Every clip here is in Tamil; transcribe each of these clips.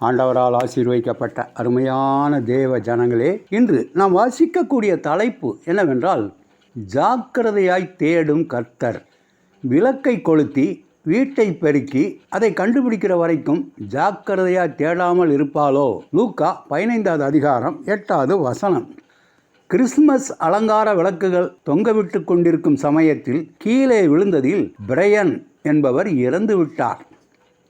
ஆண்டவரால் ஆசீர்வதிக்கப்பட்ட அருமையான தேவ ஜனங்களே இன்று நாம் வாசிக்கக்கூடிய தலைப்பு என்னவென்றால் ஜாக்கிரதையாய் தேடும் கர்த்தர். விளக்கை கொளுத்தி வீட்டை பெருக்கி அதை கண்டுபிடிக்கிற வரைக்கும் ஜாக்கிரதையாய் தேடாமல் இருப்பாளோ? லூக்கா பதினைந்தாவது அதிகாரம் எட்டாவது வசனம். கிறிஸ்துமஸ் அலங்கார விளக்குகள் தொங்கவிட்டு கொண்டிருக்கும் சமயத்தில் கீழே விழுந்ததில் பிரையன் என்பவர் இறந்து விட்டார்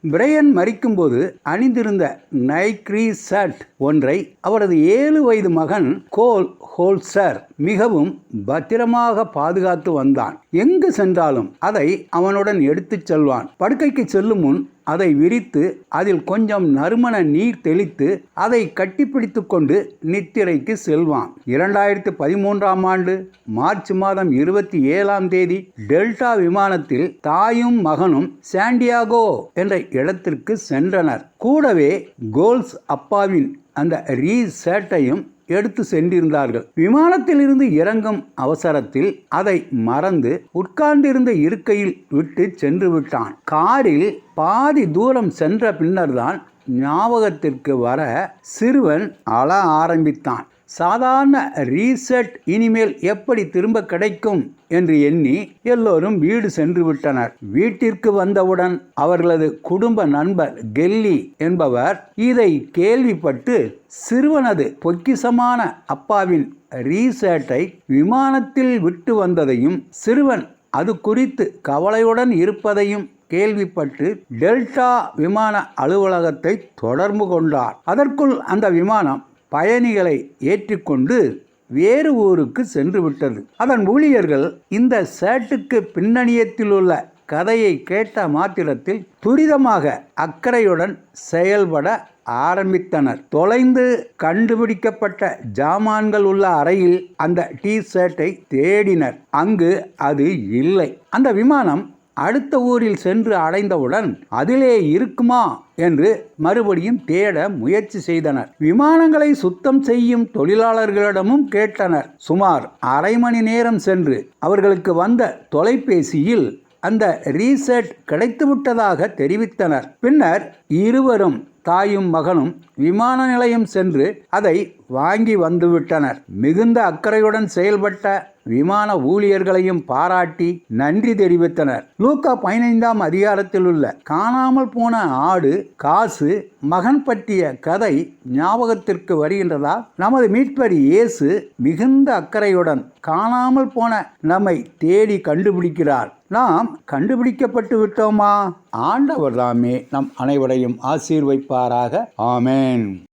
பிரையன் மறிக்கும்போது அணிந்திருந்த நைக்ரி ஷர்ட் ஒன்றை அவரது ஏழு வயது மகன் கோல் ஹோல்சர் மிகவும் பத்திரமாக பாதுகாத்து வந்தான். எங்கு சென்றாலும் அதை அவனுடன் எடுத்துச் செல்வான். படுக்கைக்கு செல்லும் முன் அதை விரித்து அதில் கொஞ்சம் நறுமண நீர் தெளித்து அதை கட்டிப்பிடித்து கொண்டு நித்திரைக்கு செல்வான். இரண்டாயிரத்து பதிமூன்றாம் ஆண்டு மார்ச் மாதம் இருபத்தி ஏழாம் தேதி டெல்டா விமானத்தில் தாயும் மகனும் சாண்டியாகோ என்ற இடத்திற்கு சென்றனர். கூடவே கோல்ஸ் அப்பாவின் அந்த ரீ சேட்டையும் எடுத்து சென்றிருந்தார்கள். விமானத்திலிருந்து இறங்கும் அவசரத்தில் அதை மறந்து உட்கார்ந்திருந்த இருக்கையில் விட்டு சென்று விட்டான். காரில் பாதி தூரம் சென்ற பின்னர்தான் ஞாபகத்திற்கு வர சிறுவன் அழ ஆரம்பித்தான். சாதாரண ரீசெட் இனிமேல் எப்படி திரும்ப கிடைக்கும் என்று எண்ணி எல்லோரும் வீடு சென்று விட்டனர். வீட்டிற்கு வந்தவுடன் அவர்களது குடும்ப நண்பர் கெல்லி என்பவர் இதை கேள்விப்பட்டு சிறுவனது பொக்கிசமான அப்பாவின் ரீசேட்டை விமானத்தில் விட்டு வந்ததையும் சிறுவன் அது குறித்து கவலையுடன் இருப்பதையும் கேள்விப்பட்டு டெல்டா விமான அலுவலகத்தை தொடர்பு கொண்டார். அதற்குள் அந்த விமானம் பயணிகளை ஏற்றிக்கொண்டு வேறு ஊருக்கு சென்று விட்டது. அதன் ஊழியர்கள் இந்த சேட்டுக்கு பின்னணியத்தில் உள்ள கதையை கேட்ட மாத்திரத்தில் துரிதமாக அக்கறையுடன் செயல்பட ஆரம்பித்தனர். தொலைந்து கண்டுபிடிக்கப்பட்ட ஜாமான்கள் உள்ள அறையில் அந்த டி ஷர்ட்டை தேடினர். அங்கு அது இல்லை. அந்த விமானம் அடுத்த ஊரில் சென்று அடைந்தவுடன் அதிலே இருக்குமா என்று மறுபடியும் தேட முயற்சி செய்தனர். விமானங்களை சுத்தம் செய்யும் தொழிலாளர்களிடமும் கேட்டனர். சுமார் அரை மணி நேரம் சென்று அவர்களுக்கு வந்த தொலைபேசியில் அந்த ரீசெட் கிடைத்துவிட்டதாக தெரிவித்தனர். பின்னர் இருவரும் தாயும் மகனும் விமான நிலையம் சென்று அதை வாங்கி வந்துவிட்டனர். மிகுந்த அக்கறையுடன் செயல்பட்ட விமான ஊழியர்களையும் பாராட்டி நன்றி தெரிவித்தனர். லூக்கா பதினைந்தாம் அதிகாரத்தில் உள்ள காணாமல் போன ஆடு காசு மகன் பற்றிய கதை ஞாபகத்திற்கு வருகின்றதா? நமது மீட்பர் இயேசு மிகுந்த அக்கறையுடன் காணாமல் போன நம்மை தேடி கண்டுபிடிக்கிறார். நாம் கண்டுபிடிக்கப்பட்டு விட்டோமா? ஆண்டவர் தாமே நம் அனைவரையும் ஆசீர்வைப்பாராக. ஆமேன்.